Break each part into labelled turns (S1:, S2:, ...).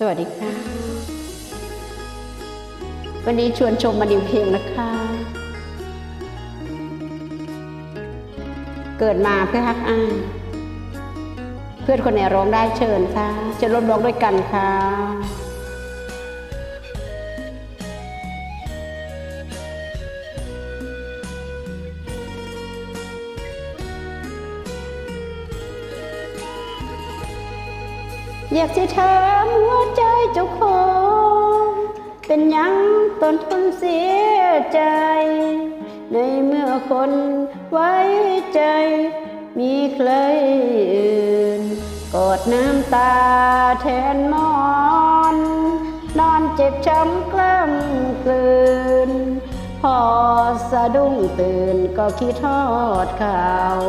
S1: สวัสดีค่ะ วันนี้ชวนชมมาดิวเพลงนะคะ เกิดมาเพื่อฮักอ้ายเพื่อนคนไหนร้องได้เชิญค่ะ จะร่วมร้องด้วยกันค่ะ อยากจะถามหัวใจเจ้าของ เป็นยังตนทนเสียใจ ในเมื่อคนไว้ใจ มีใครอื่น กอดน้ำตาแทนมอน นอนเจ็บช้ำกล้ำกลืน พอสะดุ้งตื่นก็คิดทอดข่าว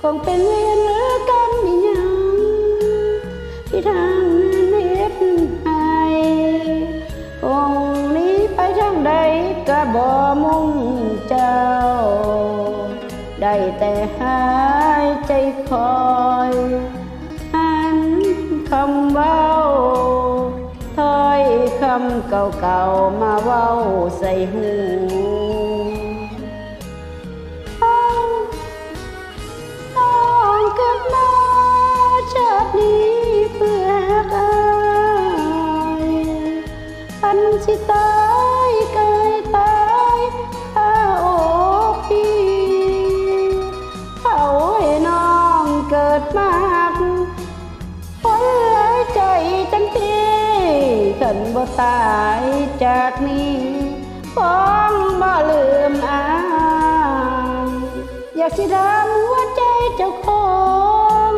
S1: คงเป็นเวรหรือกันนี่ยัง ที่ทางนั้นเฮ็ดให้คงนี้ไปทางใดก็บ่มุ่งเจ้า ได้แต่หายใจคอยหันคำเว้าถ้อยคำเก่าๆมาเว้าใส่หู สิตายกายตายข้าอกพี่เขาให้น้องเกิดมากคนหลายใจจังทีขันบ่ตายจากนี้ฟ้องบ่ลืมอายอยากสิถามหัวใจเจ้าของ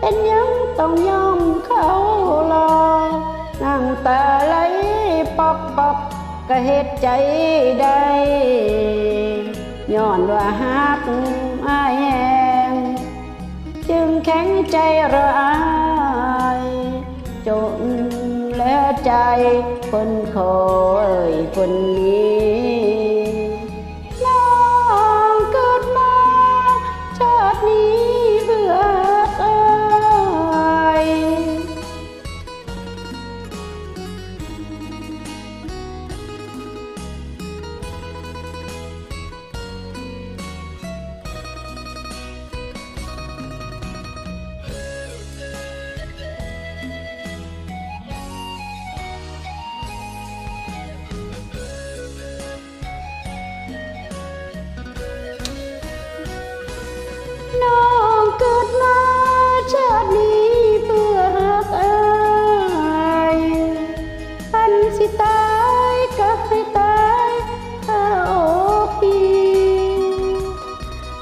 S1: เป็นยังต้องยอมเขารอน้ำตาไหล ปอกปอกก็เหตุใจได้ย้อนว่าฮักอายแหงจึงแข็งใจรออายจนและใจคนคอยคนนี้ สิตายก็ให้ตายถ้าโอพี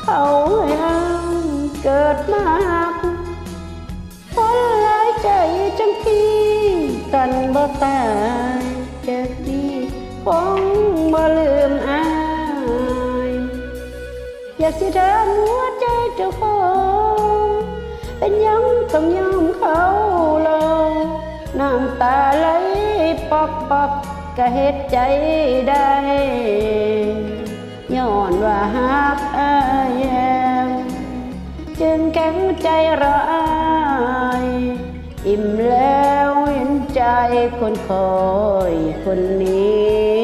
S1: เขาให้อ้างเกิดมากคนหลายใจจังพี่กันบ่ตายจากนี้คงบ่ลืมอาย อยากสิถามหัวใจเจ้าของเป็นยังต้องยอมเขาลงน้ำตาไหล ป๊อกป๊อกก็เฮ็ดใจได้ย้อนว่าฮักอายแยงจึงแข็งใจรออายอิ่มแล้วเห็นใจคนคอยคนนี้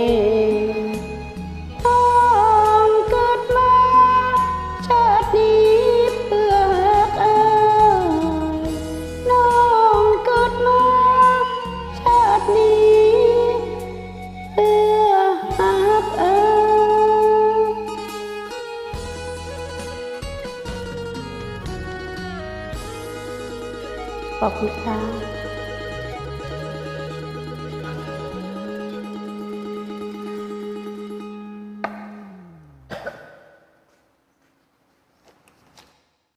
S1: ขอบคุณค่ะ